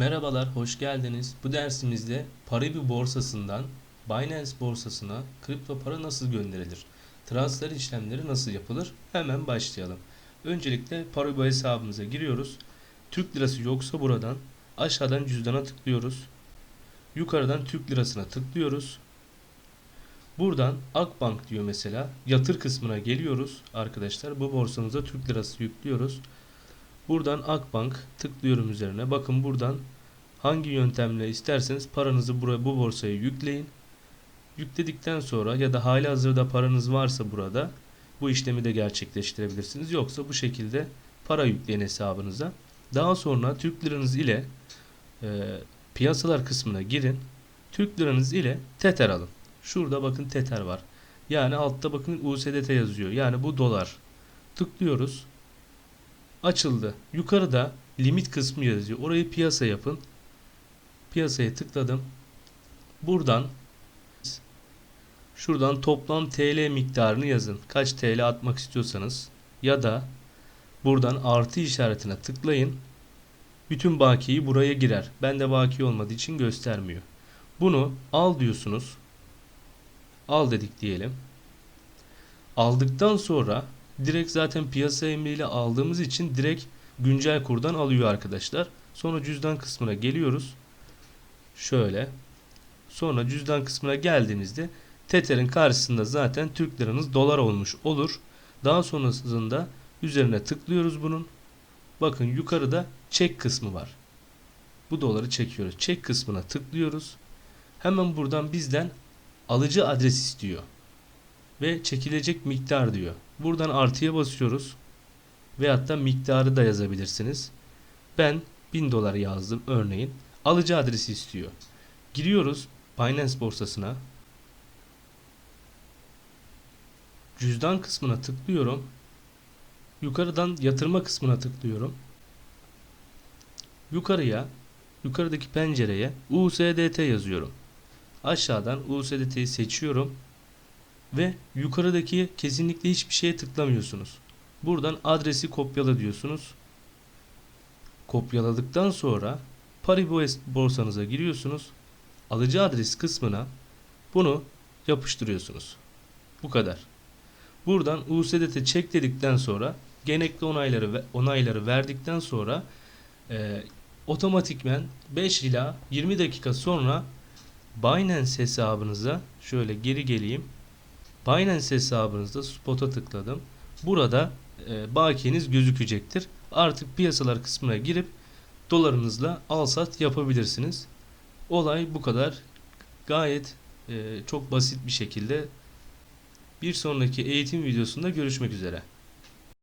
Merhabalar, hoş geldiniz. Bu dersimizde Paribu borsasından Binance borsasına kripto para nasıl gönderilir? Transfer işlemleri nasıl yapılır? Hemen başlayalım. Öncelikle Paribu hesabımıza giriyoruz. Türk lirası yoksa buradan aşağıdan cüzdana tıklıyoruz. Yukarıdan Türk lirasına tıklıyoruz. Buradan Akbank diyor mesela. Yatır kısmına geliyoruz arkadaşlar. Bu borsamıza Türk lirası yüklüyoruz. Buradan Akbank tıklıyorum üzerine. Bakın buradan hangi yöntemle isterseniz paranızı buraya bu borsaya yükleyin. Yükledikten sonra ya da hali hazırda paranız varsa burada bu işlemi de gerçekleştirebilirsiniz. Yoksa bu şekilde para yükleyin hesabınıza. Daha sonra Türk liranız ile e, piyasalar kısmına girin. Türk liranız ile Tether alın. Şurada bakın Tether var. Yani altta bakın USDT yazıyor. Yani bu dolar. Tıklıyoruz açıldı. Yukarıda limit kısmı yazıyor. Orayı piyasa yapın. Piyasaya tıkladım. Buradan şuradan toplam TL miktarını yazın. Kaç TL atmak istiyorsanız ya da buradan artı işaretine tıklayın. Bütün bakiyeyi buraya girer. Bende baki olmadığı için göstermiyor. Bunu al diyorsunuz. Al dedik diyelim. Aldıktan sonra direkt zaten piyasa emriyle aldığımız için direkt güncel kurdan alıyor arkadaşlar. Sonra cüzdan kısmına geliyoruz. Şöyle. Sonra cüzdan kısmına geldiğimizde Tether'in karşısında zaten Türk liranız dolar olmuş olur. Daha sonrasında üzerine tıklıyoruz bunun. Bakın yukarıda çek kısmı var. Bu doları çekiyoruz. Çek kısmına tıklıyoruz. Hemen buradan bizden alıcı adres istiyor. Ve çekilecek miktar diyor. Buradan artıya basıyoruz. Veyahut da miktarı da yazabilirsiniz. Ben 1000 dolar yazdım örneğin. Alıcı adresi istiyor. Giriyoruz Binance borsasına. Cüzdan kısmına tıklıyorum. Yukarıdan yatırma kısmına tıklıyorum. Yukarıya, yukarıdaki pencereye USDT yazıyorum. Aşağıdan USDT'yi seçiyorum ve yukarıdaki kesinlikle hiçbir şeye tıklamıyorsunuz. Buradan adresi kopyala diyorsunuz. Kopyaladıktan sonra Paribu borsanıza giriyorsunuz. Alıcı adres kısmına bunu yapıştırıyorsunuz. Bu kadar. Buradan USDT çek dedikten sonra gerekli onayları onayları verdikten sonra e, otomatikmen 5 ila 20 dakika sonra Binance hesabınıza şöyle geri geleyim. Binance hesabınızda spot'a tıkladım. Burada e, bakiyeniz gözükecektir. Artık piyasalar kısmına girip dolarınızla al sat yapabilirsiniz. Olay bu kadar. Gayet e, çok basit bir şekilde bir sonraki eğitim videosunda görüşmek üzere.